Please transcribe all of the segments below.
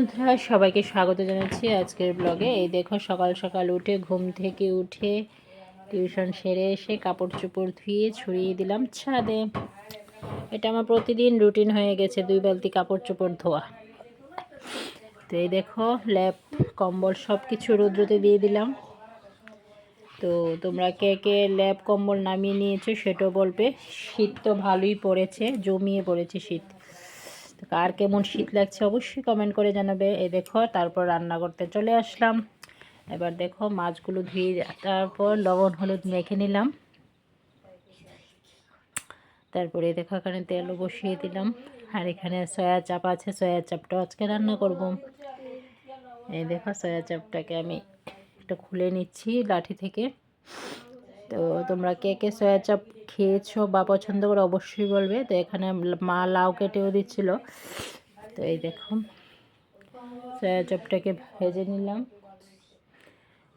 বন্ধুরা, সবাইকে স্বাগত জানাচ্ছি আজকের ব্লগে এই দেখো, সকাল সকাল উঠে, ঘুম থেকে উঠে, টিউশন সেরে এসে কাপড় চোপড় ধুয়ে ছড়িয়ে দিলাম ছাদে। এটা আমার প্রতিদিন রুটিন হয়ে গেছে, দুই বালতি কাপড় চোপড় ধোয়া। তো এই দেখো ল্যাপ কম্বল সব কিছু রৌদ্রতে দিয়ে দিলাম। তো তোমরা কে কে ল্যাপ কম্বল নামিয়ে নিয়েছো সেটাও বলবে। শীত তো ভালোই পড়েছে, জমিয়ে পড়েছে শীত। কার কেমন শীত লাগছে অবশ্যই কমেন্ট করে জানাবে। এই দেখো, তারপর রান্না করতে চলে আসলাম। এবার দেখো, মাছগুলো ধুয়ে তারপর লবণ, হলুদ মেখে নিলাম। তারপরে দেখো, এখানে তেলও বসিয়ে দিলাম। আর এখানে সয়া চাপ আছে, সয়া চাপটা আজকে রান্না করব। এই দেখো, সয়া চাপটাকে আমি একটু খুলে নিচ্ছি লাঠি থেকে। তো তোমরা কে কে সয়া চাপ খেয়েছো বা পছন্দ করে অবশ্যই বলবে। তো এখানে মা লাউ কেটেও দিচ্ছিল। তো এই দেখো সয়া চাপটাকে ভেজে নিলাম।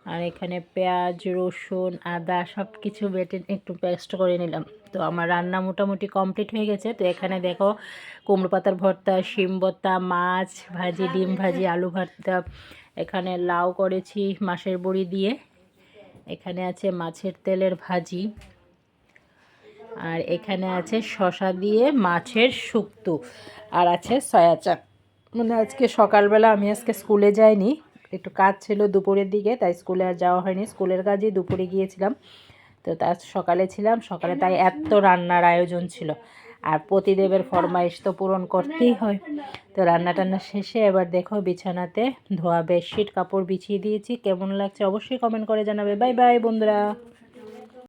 আর এখানে পেঁয়াজ, রসুন, আদা সব কিছু বেটে একটু পেস্ট করে নিলাম। তো আমার রান্না মোটামুটি কমপ্লিট হয়ে গেছে। তো এখানে দেখো, কুমড়ো পাতার ভর্তা, শিম ভর্তা, মাছ ভাজি, ডিম ভাজি, আলু ভর্তা। এখানে লাউ করেছি মাছের বড়ি দিয়ে। এখানে আছে মাছের তেলের ভাজি। আর এখানে আছে শশা দিয়ে মাছের শুক্তো। আর আছে সয়া চাপ। মানে আজকে সকালবেলা আমি আজকে স্কুলে যাইনি। একটু কাজ ছিল দুপুরের দিকে, তাই স্কুলে আর যাওয়া হয়নি। স্কুলের কাজেই দুপুরে গিয়েছিলাম। তো তার সকালে ছিলাম। সকালে তাই এত রান্নার আয়োজন ছিল। আর প্রতিদেবের ফরমাইশ তো পূরণ করতেই হয়। তো রান্না টান্না শেষে এবার দেখো বিছানাতে ধোয়া বেডশিট, কাপড় বিছিয়ে দিয়েছি। কেমন লাগছে অবশ্যই কমেন্ট করে জানাবে। বাই বাই বন্ধুরা।